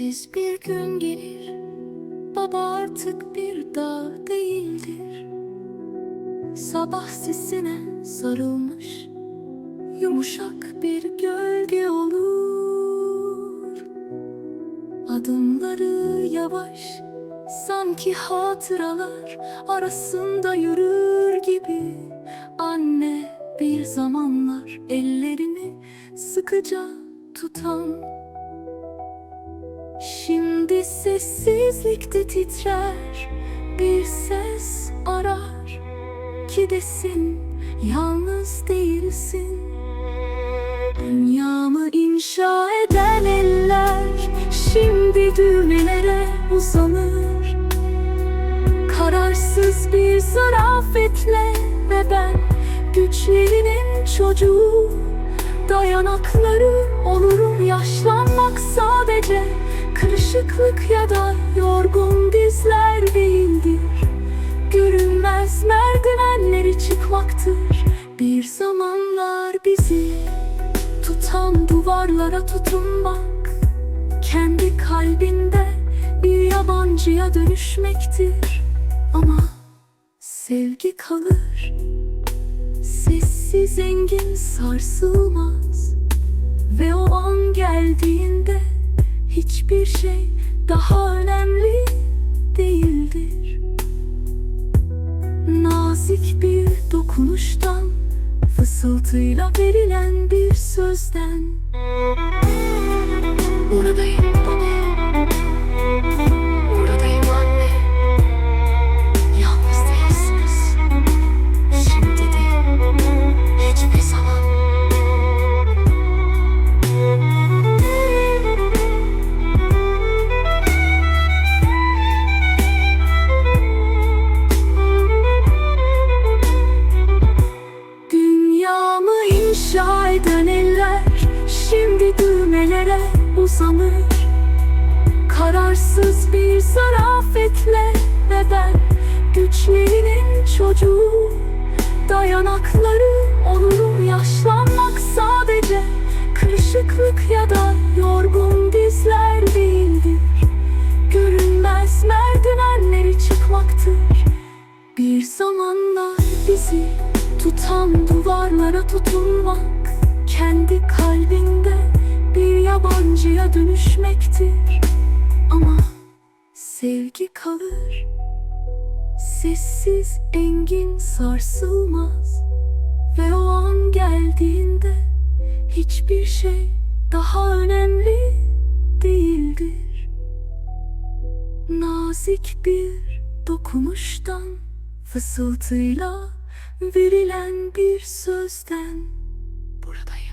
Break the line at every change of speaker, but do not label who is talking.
Sessiz bir gün gelir Baba artık bir dağ değildir. Sabah sisine sarılmış Yumuşak bir gölge olur. Adımları yavaş Sanki hatıralar arasında yürür gibi. Anne bir zamanlar ellerimi sıkıca tutan Şimdi sessizlikte titrer bir ses arar. Ki desin yalnız değilsin. Dünyamı inşa eden eller Şimdi düğmelere uzanır. Kararsız bir zarafetle Ve ben güçlerinin çocuğu. Dayanakları olurum yaşlanmak sadece Kırışıklık ya da yorgun dizler değildir. Görünmez merdivenleri çıkmaktır. Bir zamanlar bizi tutan duvarlara tutunmak Kendi kalbinde bir yabancıya dönüşmektir. Ama sevgi kalır. Sessiz engin sarsılmaz Ve o an geldiğinde hiçbir şey daha önemli değildir. Nazik bir dokunuştan Fısıltıyla verilen bir sözden. Buradayım bir zarafetle Ve güçlerinin çocuğu. Dayanakları olurum yaşlanmak sadece Kırışıklık ya da yorgun dizler değildir. Görünmez merdivenleri çıkmaktır. Bir zamanlar bizi tutan duvarlara tutunmak Kendi kalbinde bir yabancıya dönüşmektir sevgi kalır. Sessiz engin sarsılmaz. Ve o an geldiğinde hiçbir şey daha önemli değildir. Nazik bir dokunuştan Fısıltıyla verilen bir sözden. Buradayım